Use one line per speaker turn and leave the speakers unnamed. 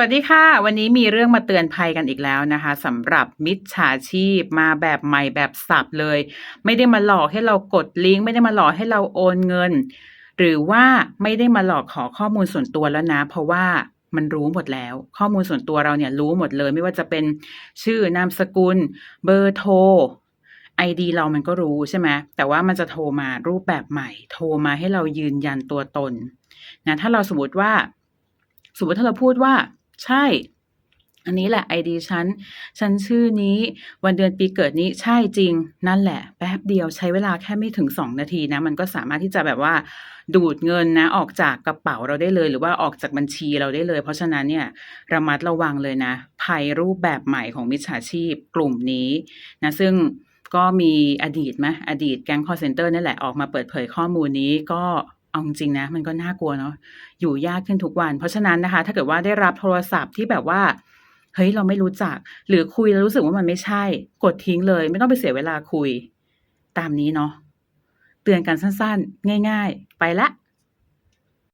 วัสดีค่ะ วันนี้มีเรื่องมาเตือนภัยกันอีกแล้วนะคะสำหรับมิจฉาชีพมาแบบใหม่แบบสับเลย ไม่ได้มาหลอกให้เรากดลิงก์ไม่ได้มาหลอกให้เราโอนเงิน หรือว่าไม่ได้มาหลอกขอข้อมูลส่วนตัวแล้วนะ เพราะว่ามันรู้หมดแล้ว ข้อมูลส่วนตัวเราเนี่ยรู้หมดเลย ไม่ว่าจะเป็นชื่อนามสกุล เบอร์โทร ID เรามันก็รู้ใช่ไหมแต่ว่ามันจะโทรมารูปแบบใหม่ โทรมาให้เรายืนยันตัวตนนะถ้าเราสมมติว่า สมมติถ้าเราพูดว่า ใช่ อันนี้แหละ ID ฉัน ฉันชื่อนี้ วันเดือนปีเกิดนี้ใช่จริง นั่นแหละ แป๊บเดียวใช้เวลาแค่ไม่ถึง2นาทีนะ มันก็สามารถที่จะแบบว่าดูดเงินนะ ออกจากกระเป๋าเราได้เลย หรือว่าออกจากบัญชีเราได้เลย เพราะฉะนั้นเนี่ยระมัดระวังเลยนะภัยรูปแบบใหม่ของมิจฉาชีพกลุ่มนี้นะซึ่งก็มีอดีตไหมอดีตแก๊งคอร์เซนเตอร์นี่แหละออกมาเปิดเผยข้อมูลนี้ก็ เอาจริงนะมันก็น่ากลัวเนาะอยู่ยากขึ้นทุกวัน เพราะฉะนั้นนะคะ ถ้าเกิดว่าได้รับโทรศัพท์ที่แบบว่าเฮ้ยเราไม่รู้จัก หรือคุยแล้วรู้สึกว่ามันไม่ใช่ กดทิ้งเลย ไม่ต้องไปเสียเวลาคุย ตามนี้เนาะเตือนกันสั้นๆ ง่าย ๆ ไปละ